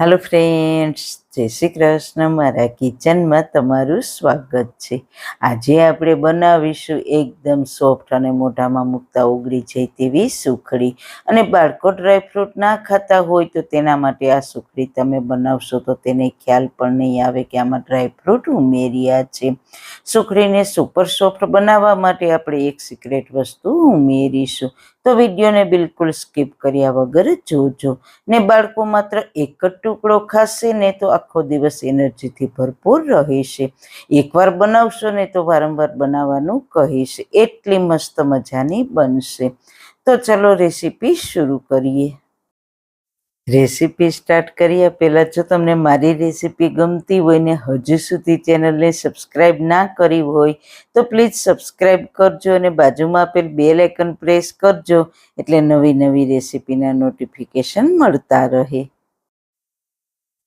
Hello friends જય શ્રી કૃષ્ણ. મારા કિચનમાં તમારું સ્વાગત છે. આજે આપણે બનાવીશું એકદમ સોફ્ટ અને મોઢામાં મૂકતા ઉગડી જાય તેવી સુખડી. અને બાળકો ડ્રાયફ્રૂટ ના ખાતા હોય તો તેના માટે આ સુખડી તમે બનાવશો તો તેને ખ્યાલ પણ નહીં આવે કે આમાં ડ્રાયફ્રૂટ ઉમેર્યા છે. સુખડીને સુપર સોફ્ટ બનાવવા માટે આપણે એક સિક્રેટ વસ્તુ ઉમેરીશું. તો વિડીયોને બિલકુલ સ્કીપ કર્યા વગર જોજો. ને બાળકો માત્ર એક જ ટુકડો ખાશે ને તો આખો દિવસ એનર્જીથી ભરપૂર રહેશે. એકવાર બનાવશો ને તો વારંવાર બનાવવાનું કહીશ. એટલી મસ્ત મજાની બનશે. તો ચલો રેસીપી શરૂ કરીએ. રેસીપી સ્ટાર્ટ કર્યા પહેલાં જો તમને મારી રેસીપી ગમતી હોય ને હજુ સુધી ચેનલને સબસ્ક્રાઈબ ના કરી હોય, તો પ્લીઝ સબસ્ક્રાઈબ કરજો અને બાજુમાં આપેલ બેલ આઇકન પ્રેસ કરજો, એટલે નવી નવી રેસીપીના નોટિફિકેશન મળતા રહે.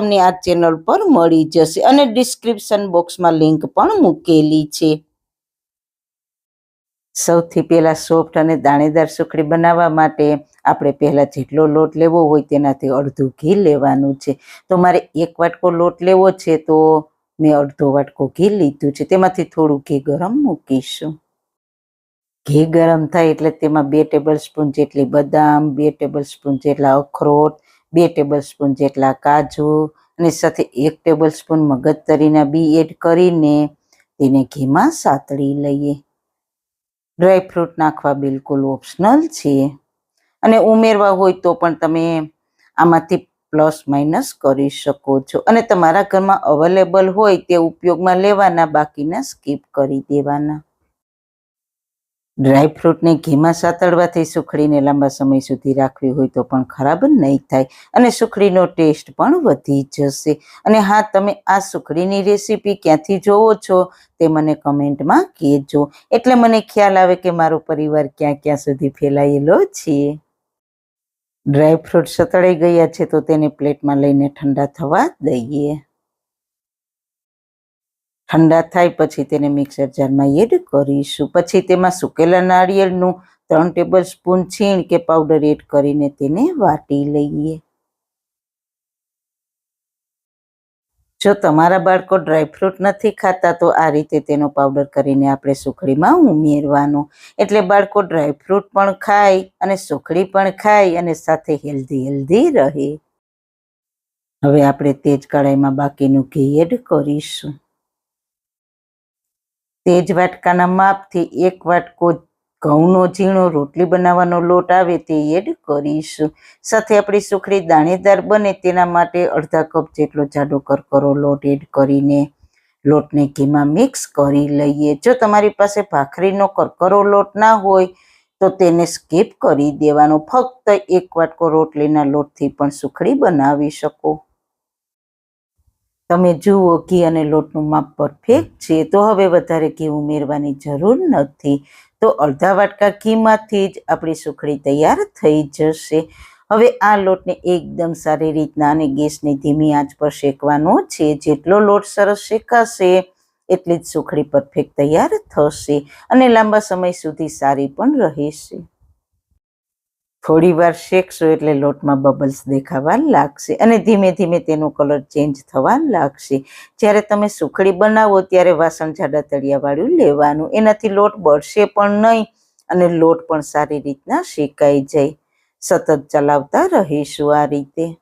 તમને આ ચેનલ પર મળી જશે અને ડિસ્ક્રિપ્શન બોક્સમાં લિંક પણ મૂકેલી છે. સૌથી પહેલા સોફ્ટ અને દાણેદાર સુખડી બનાવવા માટે આપણે પહેલા જેટલો લોટ લેવો હોય તેનાથી અડધું ઘી લેવાનું છે. તો મારે એક વાટકો લોટ લેવો છે તો મેં અડધો વાટકો ઘી લીધું છે. તેમાંથી થોડું ઘી ગરમ મૂકીશું. ઘી ગરમ થાય એટલે તેમાં બે ટેબલ સ્પૂન જેટલી બદામ, બે ટેબલ સ્પૂન જેટલા અખરોટ બે ટેબલ સ્પૂન જેટલા કાજુ અને સાથે એક ટેબલ સ્પૂન મગજતરીના બી એડ કરીને તેને ઘીમાં સાતળી લઈએ. ડ્રાયફ્રૂટ નાખવા બિલકુલ ઓપ્શનલ છે. અને ઉમેરવા હોય તો પણ તમે આમાંથી પ્લસ માઇનસ કરી શકો છો. અને તમારા ઘરમાં અવેલેબલ હોય તે ઉપયોગમાં લેવાના, બાકીના સ્કીપ કરી દેવાના. ડ્રાય ફ્રૂટને ઘીમાં સાતળવાથી સુખડીને લાંબા સમય સુધી રાખવી હોય તો પણ ખરાબ નહીં થાય અને સુખડીનો ટેસ્ટ પણ વધી જશે. અને હા, તમે આ સુખડીની રેસીપી ક્યાંથી જોવો છો તે મને કમેન્ટમાં કહેજો. એટલે મને ખ્યાલ આવે કે મારો પરિવાર ક્યાં ક્યાં સુધી ફેલાયેલો છે. ડ્રાય ફ્રૂટ સતળાઈ ગયા છે તો તેને પ્લેટમાં લઈને ઠંડા થવા દઈએ. ઠંડા થાય, પછી તેને મિક્સર જારમાં એડ કરીશું. પછી તેમાં સુકેલા નાળિયેરનું ત્રણ ટેબલ સ્પૂન છીણ કે પાવડર એડ કરીને તેને વાટી લઈએ. જો તમારા બાળકો ડ્રાયફ્રૂટ નથી ખાતા, તો આ રીતે તેનો પાવડર કરીને આપણે સુખડીમાં ઉમેરવાનો. એટલે બાળકો ડ્રાયફ્રૂટ પણ ખાય અને સુખડી પણ ખાય અને સાથે હેલ્ધી હેલ્ધી રહે. હવે આપણે તેજ કઢાઈમાં બાકીનું ઘી એડ કરીશું. તેજ વાટકાના માપથી એક વાટકો ઘઉંનો ઝીણો રોટલી બનાવવાનો લોટ આવે તે એડ કરીશું. સાથે આપણી સુખડી દાણેદાર બને તેના માટે અડધા કપ જેટલો જાડો કરકરો લોટ એડ કરીને લોટને ઘીમાં મિક્સ કરી લઈએ. જો તમારી પાસે ભાખરીનો કરકરો લોટ ના હોય તો તેને સ્કીપ કરી દેવાનો. ફક્ત એક વાટકો રોટલીના લોટથી પણ સુખડી બનાવી શકો. તમે જુઓ ઘી અને લોટનું માપ પરફેક્ટ છે. તો હવે વધારે ઘી ઉમેરવાની જરૂર નથી. તો અડધા વાટકા ઘીમાંથી જ આપણી સુખડી તૈયાર થઈ જશે. હવે આ લોટને એકદમ સારી રીતના અને ગેસની ધીમી આંચ પર શેકવાનો છે. જેટલો લોટ સરસ શેકાશે એટલી જ સુખડી પરફેક્ટ તૈયાર થશે અને લાંબા સમય સુધી સારી પણ રહેશે. થોડી વાર શેકશો એટલે લોટમાં બબલ્સ દેખાવા લાગશે અને ધીમે ધીમે તેનો કલર ચેન્જ થવા લાગશે. જ્યારે તમે સુખડી બનાવો ત્યારે વાસણ જાડા તળિયાવાળું લેવાનું. એનાથી લોટ બળશે પણ નહીં અને લોટ પણ સારી રીતના શેકાઈ જાય. સતત ચલાવતા રહીશું આ રીતે.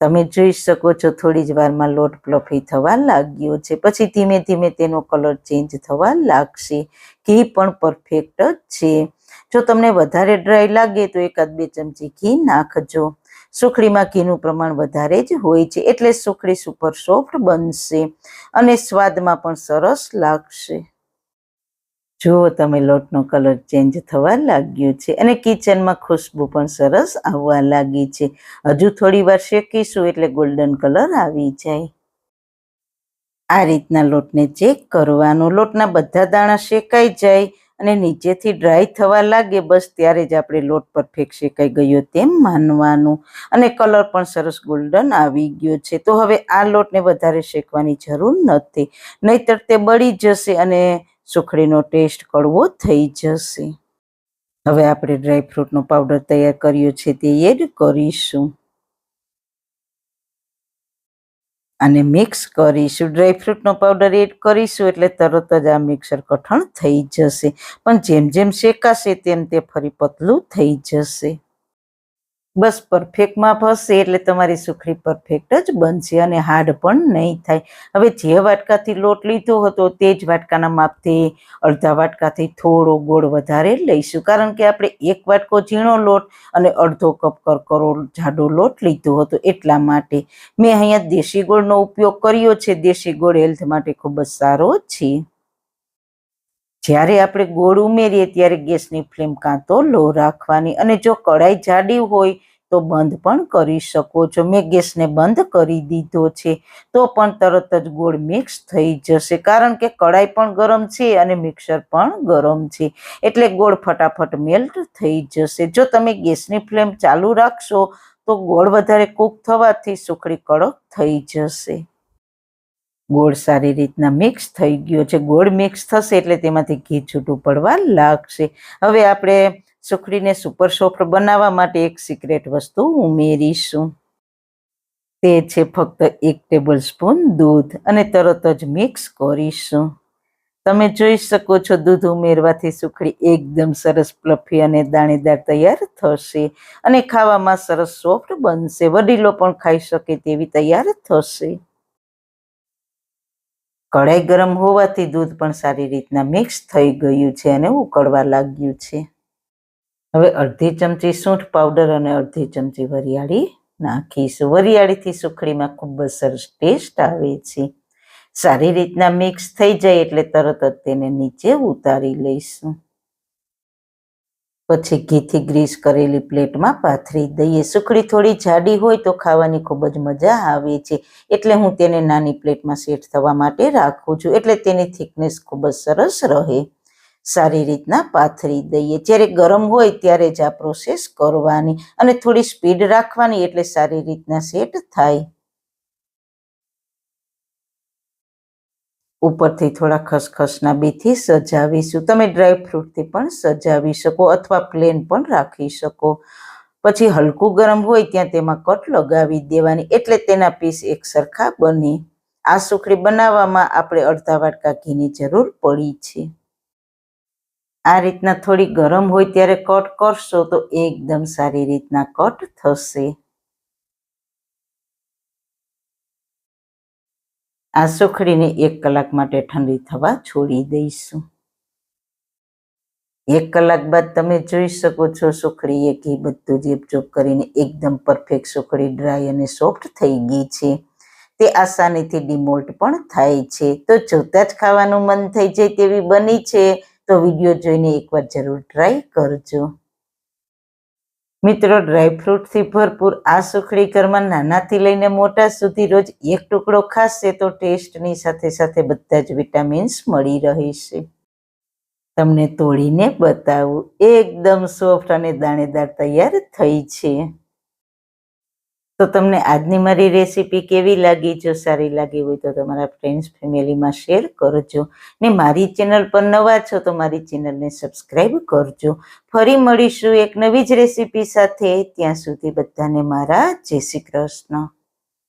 તમે જોઈ શકો છો થોડી જ વારમાં લોટ પ્લફી થવા લાગ્યો છે. પછી ધીમે ધીમે તેનો કલર ચેન્જ થવા લાગશે. ઘી પણ પરફેક્ટ જ છે. જો તમને વધારે ડ્રાય લાગે તો એકાદ બે ચમચી ઘી નાખજો. સુખડીમાં ઘીનું પ્રમાણ વધારે જ હોય છે એટલે સુખડી સુપર સોફ્ટ બનશે અને સ્વાદમાં પણ સરસ લાગશે. જુઓ તમે લોટનો કલર ચેન્જ થવા લાગ્યો છે અને કિચનમાં ખુશ્બુ પણ સરસ આવવા લાગી છે. હજુ થોડી વાર શેકીશું એટલે ગોલ્ડન કલર આવી જાય. આ રીતના લોટને ચેક કરવાનો. લોટના બધા દાણા શેકાઈ જાય. અને નીચેથી ડ્રાય થવા લાગે, બસ ત્યારે જ આપણે લોટ પર ફેંક શેકાઈ ગયો તેમ માનવાનું. અને કલર પણ સરસ ગોલ્ડન આવી ગયો છે. તો હવે આ લોટને વધારે શેકવાની જરૂર નથી. નહીતર તે બળી જશે અને સુખડીનો ટેસ્ટ કડવો થઈ જશે. હવે આપણે ડ્રાયફ્રૂટનો પાવડર તૈયાર કર્યો છે તે એડ કરીશું. અને મિક્સ કરીશું. ડ્રાયફ્રૂટનો પાવડર એડ કરીશું એટલે તરત જ આ મિક્સર કઠણ થઈ જશે. પણ જેમ જેમ શેકાશે તેમ તે ફરી પતલું થઈ જશે. બસ પરફેક્ટમાં માપ એટલે તમારી સુખડી પરફેક્ટ જ બનશે અને હાર્ડ પણ નહીં થાય. હવે જે વાટકાથી લોટ લીધો હતો તે જ વાટકાના માપથી અડધા વાટકાથી થોડો ગોળ વધારે લઈશું. કારણ કે આપણે એક વાટકો ઝીણો લોટ અને અડધો કપ કરકરો જાડો લોટ લીધો હતો એટલા માટે. મેં અહીંયા દેશી ગોળનો ઉપયોગ કર્યો છે. દેશી ગોળ હેલ્થ માટે ખૂબ જ સારો છે. જ્યારે આપણે ગોળ ઉમેરીએ ત્યારે ગેસની ફ્લેમ કાં તો લો રાખવાની અને જો કઢાઈ જાડી હોય તો બંધ પણ કરી શકો છો. મેં ગેસને બંધ કરી દીધો છે. તો પણ તરત જ ગોળ મિક્સ થઈ જશે. કારણ કે કડાઈ પણ ગરમ છે અને મિક્સર પણ ગરમ છે. એટલે ગોળ ફટાફટ મેલ્ટ થઈ જશે. જો તમે ગેસની ફ્લેમ ચાલુ રાખશો, તો ગોળ વધારે કૂક થવાથી સુખડી કડક થઈ જશે. ગોળ સારી રીતના મિક્સ થઈ ગયો છે. ગોળ મિક્સ થશે એટલે તેમાંથી ઘી છૂટું પડવા લાગશે. હવે આપણે સુખડીને સુપર સોફ્ટ બનાવવા માટે એક સિક્રેટ વસ્તુ ઉમેરીશું તે છે ફક્ત એક ટેબલ સ્પૂન દૂધ અને તરત જ મિક્સ કરીશું. તમે જોઈ શકો છો દૂધ ઉમેરવાથી સુખડી એકદમ સરસ પ્લફી અને દાણેદાર તૈયાર થશે અને ખાવામાં સરસ સોફ્ટ બનશે. વડીલો પણ ખાઈ શકે તેવી તૈયાર થશે. કઢાઈ ગરમ હોવાથી દૂધ પણ સારી રીતના મિક્સ થઈ ગયું છે અને ઉકળવા લાગ્યું છે. હવે અડધી ચમચી સૂંઠ પાવડર અને અડધી ચમચી વરિયાળી નાખીશું. વરિયાળીથી સુખડીમાં ખૂબ જ સરસ ટેસ્ટ આવે છે. સારી રીતના મિક્સ થઈ જાય એટલે તરત જ તેને નીચે ઉતારી લઈશું. પછી ઘીથી ગ્રીસ કરેલી પ્લેટમાં પાથરી દઈએ. સુખડી થોડી જાડી હોય તો ખાવાની ખૂબ જ મજા આવે છે. એટલે હું તેને નાની પ્લેટમાં સેટ થવા માટે રાખું છું. એટલે તેની થિકનેસ ખૂબ જ સરસ રહે. સારી રીતના પાથરી દઈએ. જ્યારે ગરમ હોય ત્યારે જ આ પ્રોસેસ કરવાની અને થોડી સ્પીડ રાખવાની એટલે સારી રીતના સેટ થાય. ઉપરથી થોડા ખસખસના બીથી સજાવીશું. તમે ડ્રાય ફ્રૂટથી પણ સજાવી શકો અથવા પ્લેન પણ રાખી શકો. પછી હલકું ગરમ હોય ત્યાં તેમાં કટ લગાવી દેવાની એટલે તેના પીસ એક સરખા બને. આ સુખડી બનાવવામાં આપણે અડધા વાટકા ઘીની જરૂર પડી છે. આ રીતના થોડી ગરમ હોય ત્યારે કટ કરશો તો એકદમ સારી રીતના કટ થશે. આ સુખડીને એક કલાક માટે ઠંડી થવા છોડી દઈશું. એક કલાક બાદ તમે જોઈ શકો છો સુખડી એ ઘી બધું જીપચોપ કરીને એકદમ પરફેક્ટ સુખડી ડ્રાય અને સોફ્ટ થઈ ગઈ છે. તે આસાનીથી ડિમોલ્ટ પણ થાય છે. તો જોતા જ ખાવાનું મન થઈ જાય તેવી બની છે. તો વીડિયો જોઈને એકવાર જરૂર ટ્રાય કરજો. મિત્રો ડ્રાયફ્રૂટથી ભરપૂર આ સુખડી ઘરમાં નાનાથી લઈને મોટા સુધી રોજ એક ટુકડો ખાશે તો ટેસ્ટની સાથે સાથે બધા જ વિટામિન્સ મળી રહેશે. તમને તોડીને બતાવું, એકદમ સોફ્ટ અને દાણેદાર તૈયાર થઈ છે. તો તમને આજની મારી રેસીપી કેવી લાગી? જો સારી લાગી હોય તો તમારા ફ્રેન્ડ્સ ફેમિલીમાં શેર કરજો. ને મારી ચેનલ પર નવા છો તો મારી ચેનલને સબસ્ક્રાઈબ કરજો. ફરી મળીશું એક નવી જ રેસીપી સાથે. ત્યાં સુધી બધાને મારા જય શ્રી કૃષ્ણ.